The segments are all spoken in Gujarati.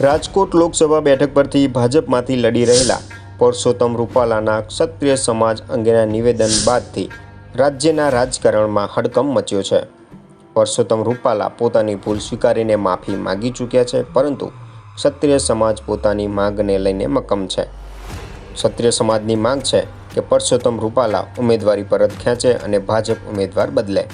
રાજકોટ લોકસભા બેઠક પરથી ભાજપમાંથી લડી રહેલા પરસોત્તમ રૂપાલાના ક્ષત્રિય સમાજ અંગેના નિવેદન બાદથી રાજ્યના રાજકારણમાં હડકંપ મચ્યો છે. પરસોત્તમ રૂપાલા પોતાની ભૂલ સ્વીકારીને માફી માગી ચૂક્યા છે, પરંતુ ક્ષત્રિય સમાજ પોતાની માંગને લઈને મક્કમ છે. ક્ષત્રિય સમાજની માંગ છે કે પરસોત્તમ રૂપાલા ઉમેદવારી પરત ખેંચે અને ભાજપ ઉમેદવાર બદલે.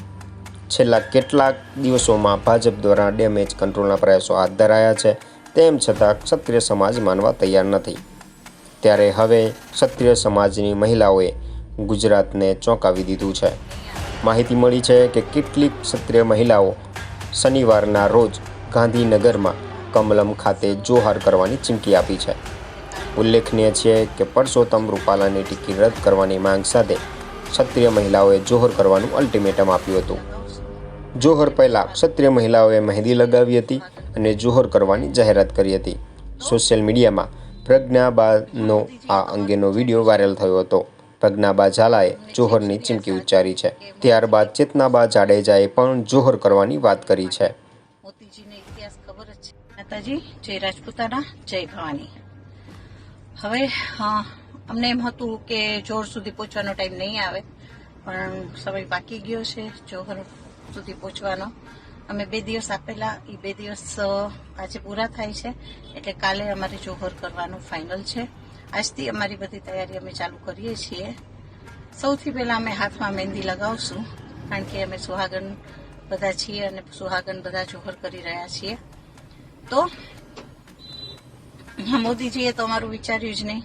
છેલ્લા કેટલાક દિવસોમાં ભાજપ દ્વારા ડેમેજ કંટ્રોલના પ્રયાસો હાથ ધરાયા છે. તેમ છતાં ક્ષત્રિય સમાજ માનવા તૈયાર નથી. ત્યારે હવે ક્ષત્રિય સમાજની મહિલાઓએ ગુજરાતને ચોંકાવી દીધું છે. માહિતી મળી છે કે કેટલીક ક્ષત્રિય મહિલાઓ શનિવારના રોજ ગાંધીનગરમાં કમલમ ખાતે જોહાર કરવાની ચીમકી આપી છે. ઉલ્લેખનીય છે કે પરસોત્તમ રૂપાલાની ટિકિટ રદ કરવાની માંગ સાથે ક્ષત્રિય મહિલાઓએ જોહર કરવાનું અલ્ટિમેટમ આપ્યું હતું. જોહર પહેલાં ક્ષત્રિય મહિલાઓએ મહેંદી લગાવી હતી અને જોહર કરવાની જાહેરાત કરી હતી. સોશિયલ મીડિયામાં પ્રજ્ઞાબાનો આ અંગેનો વીડિયો વાયરલ થયો હતો. પ્રજ્ઞાબા ઝાલાએ જોહરની ચીમકી ઉચ્ચારી છે. ત્યારબાદ ચેતનાબા જાડેજાએ પણ જોહર કરવાની વાત કરી છે. માતાજી, જય હવે અમને એમ હતું કે જોર સુધી પહોંચવાનો ટાઈમ નહીં આવે, પણ સમય બાકી ગયો છે. જોહર સુધી પહોંચવાનો. અમે બે દિવસ આપેલા એ બે દિવસ આજે પૂરા થાય છે. એટલે કાલે અમારે જોહર કરવાનું ફાઇનલ છે. આજથી અમારી બધી તૈયારી અમે ચાલુ કરીએ છીએ. સૌથી પહેલાં અમે હાથમાં મહેંદી લગાવશું, કારણ કે અમે સુહાગન બધા છીએ અને સુહાગન બધા જોહર કરી રહ્યા છીએ. તો મોદીજીએ તો અમારું વિચાર્યું જ નહીં.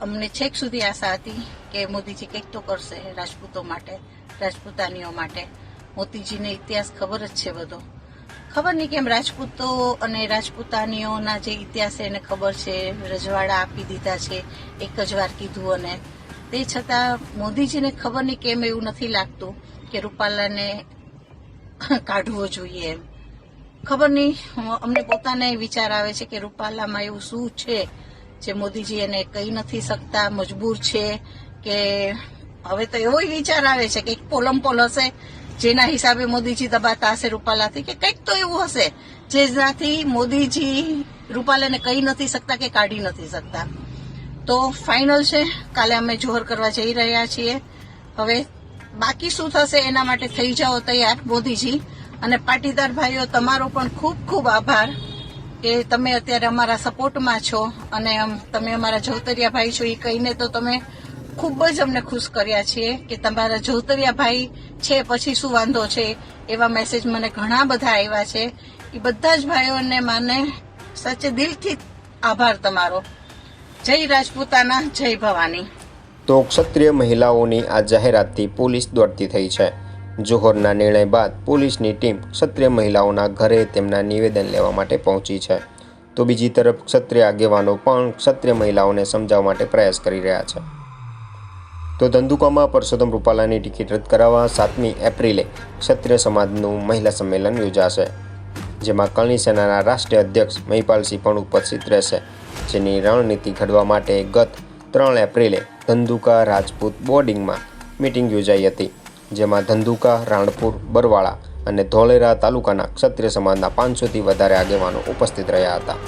અમને છેક સુધી આશા હતી કે મોદીજી કંઈક તો કરશે રાજપૂતો માટે. રાજપૂતાનીઓ માટે. મોદીજીને ઇતિહાસ ખબર જ છે બધો. ખબર નહીં કેમ રાજપૂતો અને રાજપૂતાનીઓના જે ઇતિહાસ એને ખબર છે, રજવાડા આપી દીધા છે, એક જ વાર કીધું અને તે છતાં મોદીજીને ખબર નહીં કેમ એવું નથી લાગતું કે રૂપાલાને કાઢવો જોઈએ એમ. ખબર નહીં, અમને પોતાને વિચાર આવે છે કે રૂપાલામાં એવું શું છે, જે મોદીજી એને કહી નથી શકતા, મજબૂર છે કે હવે તો એવો વિચાર આવે છે કે એક પોલમપોલ હશે, જેના હિસાબે મોદીજી દબાતા હશે રૂપાલાથી, કે કંઈક તો એવું હશે જેનાથી મોદીજી રૂપાલાને કહી નથી શકતા કે કાઢી નથી શકતા. તો ફાઇનલ છે, કાલે અમે જોહર કરવા જઈ રહ્યા છીએ. હવે બાકી શું થશે એના માટે થઈ જાઓ તૈયાર, મોદીજી. અને પાટીદાર ભાઈઓ, તમારો પણ ખૂબ ખૂબ આભાર કે તમે અત્યારે અમારા સપોર્ટમાં છો. અને તમે અમારા જવતરિયા ભાઈ છો, એ કહીને તો તમે ખૂબ જ અમને ખુશ કર્યા છીએ કે તમારા જોતરિયા ભાઈ છે, પછી શું વાંધો છે એવા મેસેજ મને ઘણા બધા આવ્યા છે. એ બધા જ ભાઈઓને મને સાચે દિલથી આભાર તમારો. જય રાજપૂતાના, જય ભવાની. તો ક્ષત્રિય મહિલાઓની આ જાહેરાતથી પોલીસ દોડતી થઈ છે. જોહરના નિર્ણય બાદ પોલીસની ટીમ ક્ષત્રિય મહિલાઓના ઘરે તેમના નિવેદન લેવા માટે પહોંચી છે. તો બીજી તરફ ક્ષત્રિય આગેવાનો પણ ક્ષત્રિય મહિલાઓને સમજાવવા માટે પ્રયાસ કરી રહ્યા છે. તો ધંધુકામાં પરસોત્તમ રૂપાલાની ટિકિટ રદ કરાવવા સાતમી એપ્રિલે ક્ષત્રિય સમાજનું મહિલા સંમેલન યોજાશે, જેમાં કરણી સેનાના રાષ્ટ્રીય અધ્યક્ષ મહિપાલસિંહ પણ ઉપસ્થિત રહેશે, જેની રણનીતિ ઘડવા માટે ગત ત્રણ એપ્રિલે ધંધુકા રાજપૂત બોર્ડિંગમાં મિટિંગ યોજાઈ હતી, જેમાં ધંધુકા, રાણપુર, બરવાળા અને ધોલેરા તાલુકાના ક્ષત્રિય સમાજના પાંચસોથી વધારે આગેવાનો ઉપસ્થિત રહ્યા હતા.